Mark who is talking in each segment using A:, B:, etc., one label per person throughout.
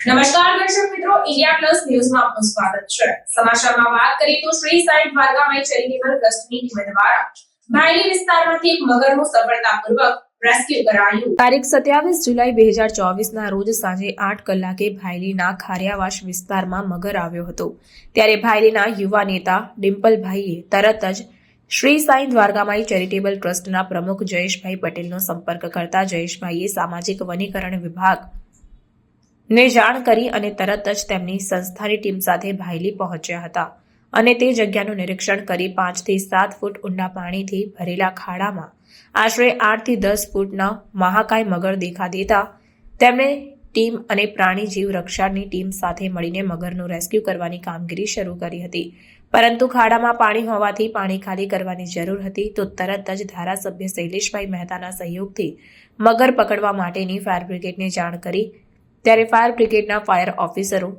A: નમસ્કાર દર્શક મિત્રો, ઇન્ડિયા પ્લસ ન્યૂઝમાં આપનું સ્વાગત છે. સમાચારમાં વાત કરીએ તો શ્રી સાઈ દ્વારકામાઈ ચેરિટેબલ ટ્રસ્ટની ટીમ દ્વારા ભાયલી વિસ્તારમાંથી એક મગરનું સફળતાપૂર્વક તારીખ સત્યાવીસ જુલાઈ બે હજાર ચોવીસના રોજ સાંજે આઠ કલાકે ભાયલીના ખારિયાવાસ વિસ્તારમાં મગર આવ્યો હતો. ત્યારે ભાયલીના યુવા નેતા ડિમ્પલભાઈએ તરત જ શ્રી સાઈ દ્વારકામાઈ ચેરિટેબલ ટ્રસ્ટના પ્રમુખ જયેશભાઈ પટેલનો સંપર્ક કરતા જયેશભાઈએ સામાજિક વનીકરણ વિભાગ ને જાણ કરી અને તરત જ તેમની સંસ્થાની ટીમ સાથે ભાયલી પહોંચ્યા હતા અને તે જગ્યાનું નિરીક્ષણ કરી પાંચથી સાત ફૂટ ઊંડા પાણીથી ભરેલા ખાડામાં આશરે આઠથી દસ ફૂટના મહાકાય મગર દેખા દેતા તેમણે ટીમ અને પ્રાણી જીવ રક્ષાની ટીમ સાથે મળીને મગરનું રેસ્ક્યુ કરવાની કામગીરી શરૂ કરી હતી. પરંતુ ખાડામાં પાણી હોવાથી પાણી ખાલી કરવાની જરૂર હતી તો તરત જ ધારાસભ્ય શૈલેષભાઈ મહેતાના સહયોગથી મગર પકડવા માટેની ફાયર બ્રિગેડને જાણ કરી ત્યારે ફાયર બ્રિગેડના ફાયર ઓફિસરો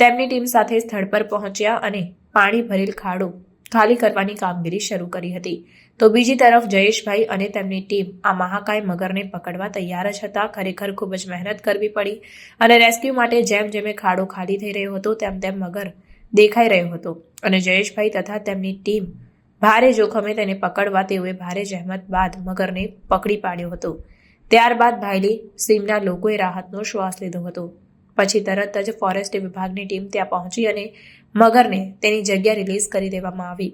A: તેમની ટીમ સાથે સ્થળ પર પહોંચ્યા અને પાણી ભરેલ ખાડો ખાલી કરવાની કામગીરી શરૂ કરી હતી. તો બીજી તરફ જયેશભાઈ અને તેમની ટીમ આ મહાકાય મગરને પકડવા તૈયાર જ હતા. ખરેખર ખૂબ જ મહેનત કરવી પડી અને રેસ્ક્યુ માટે જેમ જેમ ખાડો ખાલી થઈ રહ્યો હતો, તેમ તેમ મગર દેખાઈ રહ્યો હતો અને જયેશભાઈ તથા તેમની ટીમ ભારે જોખમે તેને પકડવા તેઓએ ભારે જહેમત બાદ મગરને પકડી પાડ્યો હતો. ત્યારબાદ ભાયલી સીમના લોકોએ રાહતનો શ્વાસ લીધો હતો. પછી તરત જ ફોરેસ્ટ વિભાગની ટીમ ત્યાં પહોંચી અને મગરને તેની જગ્યા રિલીઝ કરી દેવામાં આવી.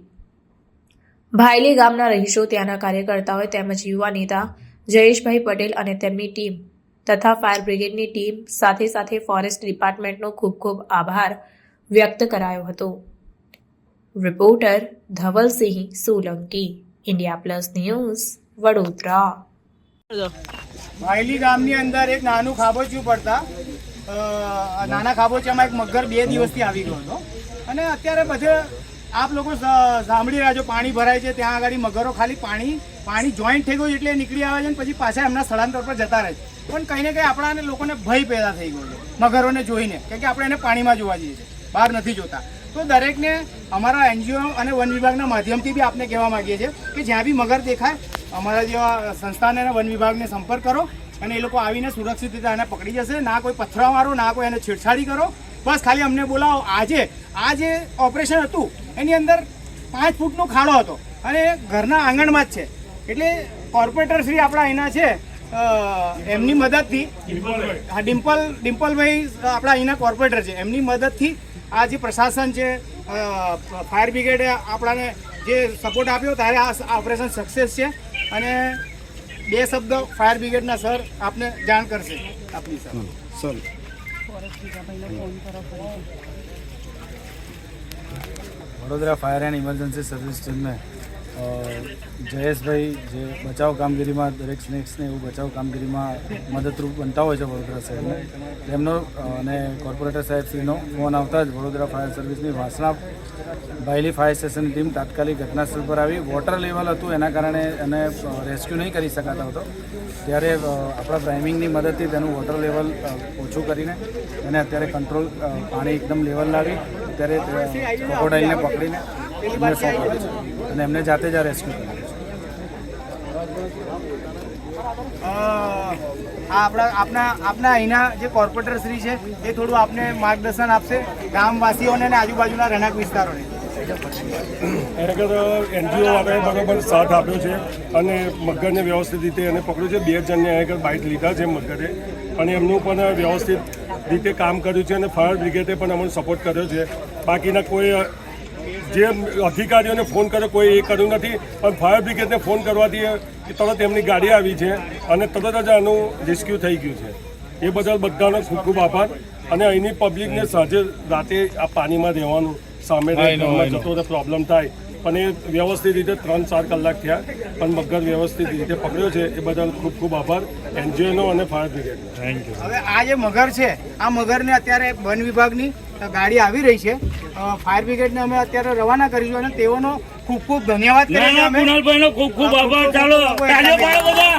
A: ભાયલી ગામના રહીશો ત્યાંના કાર્યકર્તાઓએ તેમજ યુવા નેતા જયેશભાઈ પટેલ અને તેમની ટીમ તથા ફાયર બ્રિગેડની ટીમ સાથે સાથે ફોરેસ્ટ ડિપાર્ટમેન્ટનો ખૂબ ખૂબ આભાર વ્યક્ત કરાયો હતો. Reporter Dhavalsinh Solanki, India plus news Vadodara.
B: Vayli ગામની અંદર એક નાનું ખાબોચિયું પડતા નાના ખાબોચિયામાં એક મગર બે દિવસથી આવી ગયો હતો. અને અત્યારે બધે આપ લોકો સાંભળી રહ્યા છો, પાણી ભરાય છે, ત્યાં આગળ મગરો ખાલી પાણી પાણી જોઈન્ટ થઈ ગયું એટલે નીકળી આવે છે ને પછી પાછા એમના સ્થળાંતર પર જતા રહે છે. પણ કંઈ ને કંઈ આપણા લોકોને ભય પેદા થઈ ગયો છે, મગરોને જોઈને કેમ કે આપણે એને પાણીમાં જોવા જઈએ છીએ, બહાર નથી જોતા. તો દરેકને અમારા એનજીઓ અને વન વિભાગના માધ્યમથી બી આપને કહેવા માગીએ છીએ કે જ્યાં બી મગર દેખાય અમારા જેવા સંસ્થાને વન વિભાગને સંપર્ક કરો અને એ લોકો આવીને સુરક્ષિત રીતે આને પકડી જશે. ના કોઈ પથરા મારો, ના કોઈ એને છેડછાડી કરો. બસ ખાલી અમને બોલાવો. આજે આ જે ઓપરેશન હતું. એની અંદર પાંચ ફૂટનો ખાડો હતો. અને ઘરના આંગણમાં જ છે. એટલે કોર્પોરેટર શ્રી આપણા અહીંના છે એમની મદદથી, હા, ડિમ્પલ, ડિમ્પલભાઈ આપણા અહીંના કોર્પોરેટર છે. એમની મદદથી આ જે પ્રશાસન છે ફાયર બ્રિગેડે આપણાને જે સપોર્ટ આપ્યો, ત્યારે આ ઓપરેશન સક્સેસ છે. અને બે શબ્દ ફાયર બ્રિગેડના સર આપને જાણ કરશે. આપની sir.
C: Vadodara fire and emergency service ટીમને જયેશભાઈ જે બચાવ કામગીરીમાં દરેક સ્નેક્સને એવું બચાવ કામગીરીમાં મદદરૂપ બનતા હોય છે વડોદરા શહેરને. તેમનો અને કોર્પોરેટર સાહેબશ્રીનો ફોન આવતા જ વડોદરા ફાયર સર્વિસની વાસણા ભાયલી ફાયર સ્ટેશનની ટીમ તાત્કાલિક ઘટનાસ્થળ પર આવી. વોટર લેવલ હતું એના કારણે એને રેસ્ક્યુ નહીં કરી શકાતા હતો. ત્યારે આપણા પ્રાઇમિંગની મદદથી તેનું વોટર લેવલ ઓછું કરીને એને અત્યારે કંટ્રોલ પાણી એકદમ લેવલ લાવી. અત્યારે ક્રોકોડાઇલને પકડીને એમને સોંપ્યો છે? અને એમને જાતે જ આ રેસ્ક્યુ કર્યું છે
B: આપણા આપના આપના અહીંના જે કોર્પોરેટર શ્રી છે એ થોડું આપને માર્ગદર્શન આપશે ગામવાસીઓને અને આજુબાજુના રહેણાંક વિસ્તારોને.
D: ખરેખર એનજીઓ વાળાએ બરાબર સાથ આપ્યો છે અને મગરને વ્યવસ્થિત રીતે એને પકડ્યું છે. બે જણને આગળ બાઇટ લીધા છે મગરે. અને એમનું પણ વ્યવસ્થિત રીતે કામ કર્યું છે અને ફાયર બ્રિગેડે પણ અમને સપોર્ટ કર્યો છે. બાકીના કોઈ જે અધિકારીઓને ફોન કર્યો કોઈ એ કર્યું નથી. પણ ફાયર બ્રિગેડને ફોન કરવાથી તરત એમની ગાડી આવી છે અને તરત જ આનું રેસ્ક્યુ થઈ ગયું છે. એ બદલ બધાનો ખૂબ ખૂબ આભાર. અને અહીંની પબ્લિકને સાંજે રાતે આ પાણીમાં રહેવાનું સામે જતો તો પ્રોબ્લેમ થાય. પણ એ વ્યવસ્થિત રીતે ત્રણ ચાર કલાક થયા. પણ મગર વ્યવસ્થિત રીતે પકડ્યો છે. એ બદલ ખૂબ ખૂબ આભાર. એનજીઓનો અને ફાયર બ્રિગેડનો. થેન્ક યુ
B: હવે આ જે મગર છે આ મગરને અત્યારે વન વિભાગની ગાડી આવી રહી છે. ફાયર બ્રિગેડને અમે અત્યારે રવાના કરીશું અને તેઓનો ખૂબ ખૂબ ધન્યવાદ કરીને અમે
E: કુણાલભાઈ નો ખૂબ ખૂબ આભાર. ચાલો તાળીઓ પાડો બધા.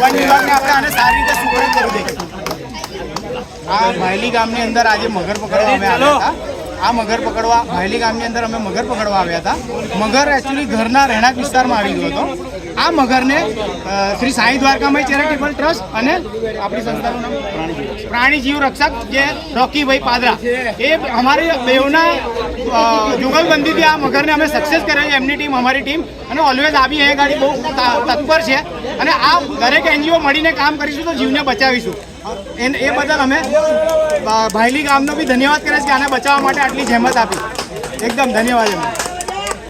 B: વન વિભાગને આપણે આને સારી રીતે સુપરત કરી દઈશું. આ ભાયલી ગામની અંદર આજે મગર પકડવા અમે આવ્યા હતા. આ મગર પકડવા ભાયલી ગામની અંદર અમે મગર પકડવા આવ્યા હતા. મગર એકચ્યુઅલી ઘરના રહેણાંક વિસ્તારમાં આવી ગયો હતો. આ મગરને શ્રી સાંઈ દ્વારકામય ચેરિટેબલ ટ્રસ્ટ અને આપણી સંસ્થાનું નામ પ્રાણી જીવ રક્ષક જે રોકીભાઈ પાદરા. એ અમારી બેવના જુગલબંધીથી આ મગરને અમે સક્સેસ કર્યા છે, એમની ટીમ, અમારી ટીમ. અને ઓલવેઝ આવી અહીંયા ગાડી બહુ તત્પર છે. અને આ દરેક એનજીઓ મળીને કામ કરીશું તો જીવને બચાવીશું. એ એ બદલ અમે ભાઈલી ગામનો બી ધન્યવાદ કરીએ છીએ આને બચાવવા માટે આટલી જહેમત આપી. એકદમ ધન્યવાદ એમને.